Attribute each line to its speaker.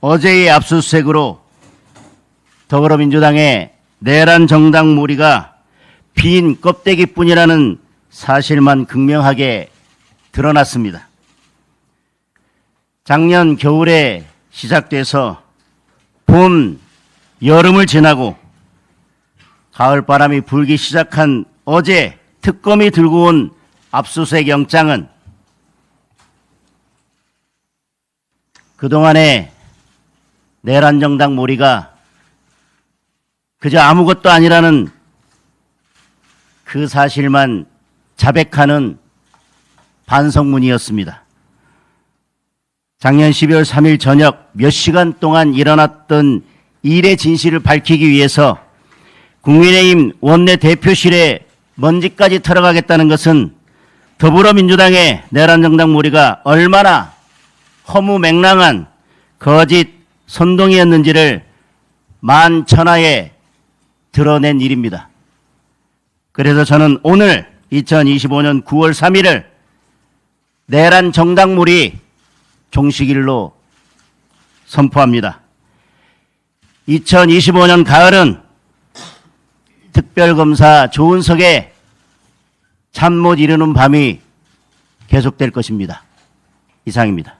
Speaker 1: 어제의 압수수색으로 더불어민주당의 내란 정당 무리가 빈 껍데기뿐이라는 사실만 극명하게 드러났습니다. 작년 겨울에 시작돼서 봄, 여름을 지나고 가을 바람이 불기 시작한 어제 특검이 들고 온 압수수색 영장은 그동안의 내란 정당 몰이가 그저 아무것도 아니라는 그 사실만 자백하는 반성문이었습니다. 작년 12월 3일 저녁 몇 시간 동안 일어났던 일의 진실을 밝히기 위해서 국민의힘 원내 대표실에 먼지까지 털어가겠다는 것은 더불어민주당의 내란 정당 무리가 얼마나 허무맹랑한 거짓 선동이었는지를 만천하에 드러낸 일입니다. 그래서 저는 오늘 2025년 9월 3일을 내란 정당물이 종식일로 선포합니다. 2025년 가을은 특별검사 조은석의 잠 못 이루는 밤이 계속될 것입니다. 이상입니다.